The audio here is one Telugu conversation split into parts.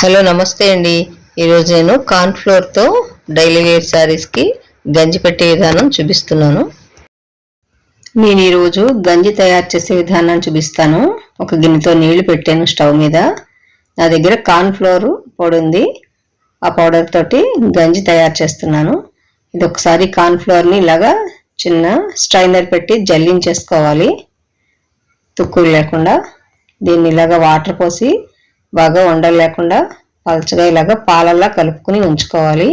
హలో నమస్తే అండి. ఈరోజు నేను కార్న్ ఫ్లోర్తో డైలీ వేర్ శారీస్కి గంజి పెట్టే విధానం చూపిస్తున్నాను. నేను ఈరోజు గంజి తయారు చేసే విధానం చూపిస్తాను. ఒక గిన్నెతో నీళ్ళు పెట్టాను స్టవ్ మీద. నా దగ్గర కార్న్ ఫ్లోర్ పొడి ఉంది. ఆ పౌడర్ తోటి గంజి తయారు చేస్తున్నాను. ఇది ఒకసారి కార్న్ఫ్లోర్ని ఇలాగా చిన్న స్ట్రైనర్ పెట్టి జల్లించేసుకోవాలి. తుక్కులు లేకుండా. దీన్ని ఇలాగా వాటర్ పోసి బాగా ఉండలు లేకుండా పలచగా ఇలాగా పాలల్లా కలుపుకుని ఉంచుకోవాలి.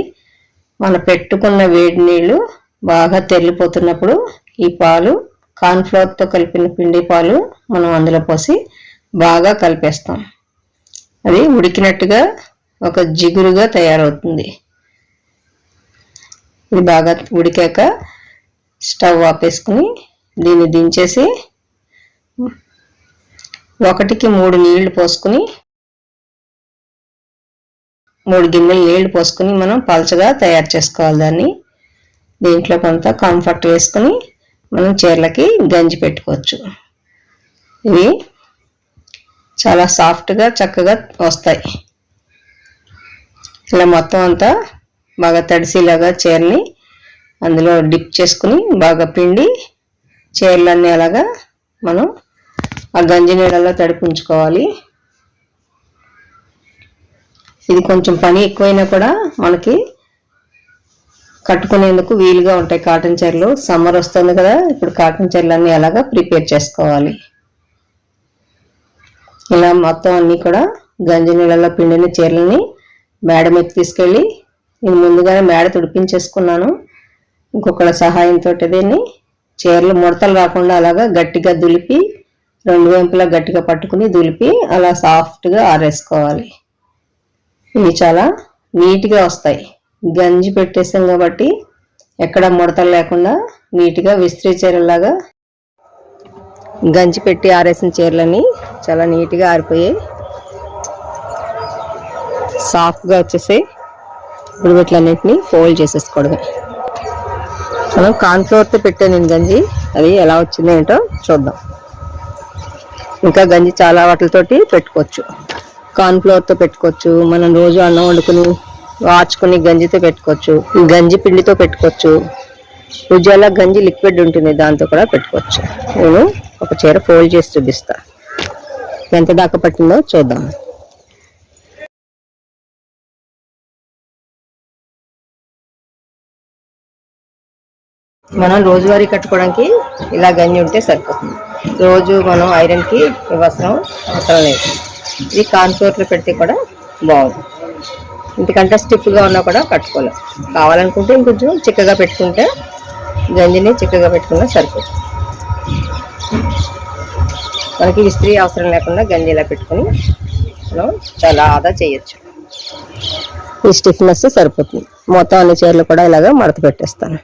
మనం పెట్టుకున్న వేడి నీళ్ళు బాగా తెల్లిపోతున్నప్పుడు ఈ పాలు కార్న్ఫ్లవర్తో కలిపిన పిండి పాలు మనం అందులో పోసి బాగా కలిపేస్తాం. అది ఉడికినట్టుగా ఒక జిగురుగా తయారవుతుంది. ఇది బాగా ఉడికాక స్టవ్ ఆపేసుకుని దీన్ని దించేసి ఒకటికి మూడు నీళ్ళు పోసుకుని మూడు గిన్నెలు నీళ్ళు పోసుకుని మనం పలచగా తయారు చేసుకోవాలి దాన్ని. దీంట్లో కొంత కంఫర్ట్ వేసుకుని మనం చీరలకి గంజి పెట్టుకోవచ్చు. ఇవి చాలా సాఫ్ట్గా చక్కగా వస్తాయి. ఇలా మొత్తం అంతా బాగా తడిసిలాగా చీరని అందులో డిప్ చేసుకుని బాగా పిండి చీరలన్నీ అలాగా మనం ఆ గంజి నీళ్ళలో తడిపి ఉంచుకోవాలి ఇది కొంచెం పని ఎక్కువైనా కూడా మనకి కట్టుకునేందుకు వీలుగా ఉంటాయి కాటన్ చీరలు. సమ్మర్ వస్తుంది కదా ఇప్పుడు కాటన్ చీరలు అన్నీ ఎలాగా ప్రిపేర్ చేసుకోవాలి. ఇలా మొత్తం అన్నీ కూడా గంజి నీళ్ళలో పిండిన చీరలని మేడ మీద తీసుకెళ్ళి నేను ముందుగానే మేడ తుడిపించేసుకున్నాను. ఇంకొకళ్ళ సహాయంతో దీన్ని చీరలు ముడతలు రాకుండా అలాగా గట్టిగా దులిపి రెండు వైపులా గట్టిగా పట్టుకుని దులిపి అలా సాఫ్ట్గా ఆరేసుకోవాలి. ఇవి చాలా నీట్గా వస్తాయి. గంజి పెట్టేసాం కాబట్టి ఎక్కడ ముడతలు లేకుండా నీట్గా విస్త్రీ చీరలాగా గంజి పెట్టి ఆరేసిన చీరలని చాలా నీట్గా ఆరిపోయాయి సాఫ్ట్గా వచ్చేసి ఇప్పుడు వీటిలన్నింటినీ ఫోల్డ్ చేసేసుకోవడమే. మనం కాన్ఫ్లోర్తో పెట్టాను నేను గంజి. అది ఎలా వచ్చిందో ఏంటో చూద్దాం. ఇంకా గంజి చాలా వాటితోటి పెట్టుకోవచ్చు. కార్న్ఫ్లోర్తో పెట్టుకోవచ్చు. మనం రోజు అన్నం వండుకుని వాచుకుని గంజితో పెట్టుకోవచ్చు. గంజి పిండితో పెట్టుకోవచ్చు. ఉజ్జాల గంజి లిక్విడ్ ఉంటుంది దాంతో కూడా పెట్టుకోవచ్చు. నేను ఒక చీర ఫోల్డ్ చేసి చూపిస్తా. ఎంత దాకా పట్టిందో చూద్దాం. మనం రోజువారీ కట్టుకోవడానికి ఇలా గంజి ఉంటే సరిపోతుంది. రోజు మనం ఐరన్కి అవసరం అవసరం లేదు. ఇది కాన్ఫ్లోర్లో పెడితే కూడా బాగుంది. ఎందుకంటే స్టిఫ్గా ఉన్నా కూడా కట్టుకోలేం కావాలనుకుంటే ఇంకొంచెం చిక్కగా పెట్టుకుంటే గంజిని చిక్కగా పెట్టుకున్నా సరిపోతుంది మనకి ఇస్త్రీ అవసరం లేకుండా గంజి ఇలా మనం చాలా ఆదా చేయొచ్చు. ఈ స్టిఫ్నెస్ సరిపోతుంది. మొత్తం అన్ని చీరలు కూడా ఇలాగా మడత పెట్టేస్తాను.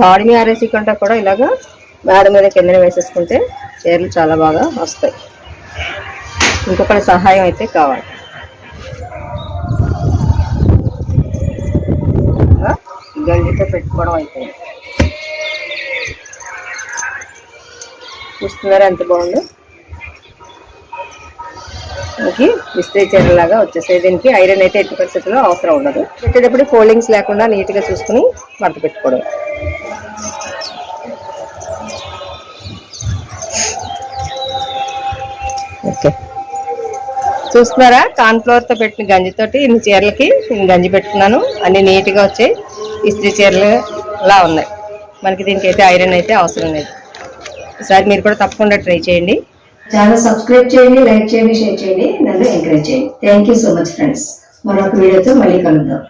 తాడిని ఆరేసి కూడా ఇలాగా మేడ మీద కింద వేసేసుకుంటే చీరలు చాలా బాగా వస్తాయి. ఇంకొకటి సహాయం అయితే కావాలి. గండితో గంజితో పెట్టుకోవడం అయితే చూస్తున్నారా ఎంత బాగుందో? మనకి ఇస్త్రీ చీరలాగా వచ్చేసాయి దీనికి ఐరన్ అయితే ఎట్టి పరిస్థితుల్లో అవసరం ఉండదు. పెట్టేటప్పుడు ఫోల్డింగ్స్ లేకుండా నీట్గా చూసుకుని మడత పెట్టుకోవడం. ఓకే. చూస్తున్నారా? కార్న్ఫ్లవర్తో పెట్టిన గంజితోటి ఇన్ని చీరలకి నేను గంజి పెట్టుకున్నాను. అన్ని నీట్గా వచ్చాయి. ఇస్త్రీ చీరలు లా ఉన్నాయి. మనకి దీనికైతే ఐరన్ అయితే అవసరం లేదు. ఈసారి మీరు కూడా తప్పకుండా ట్రై చేయండి. ఛానల్ సబ్స్క్రైబ్ చేయండి లైక్ చేయండి షేర్ చేయండి నన్ను ఎంకరేజ్ చేయండి. Thank you so much friends మరొక వీడియోతో మళ్ళీ కలుద్దాం.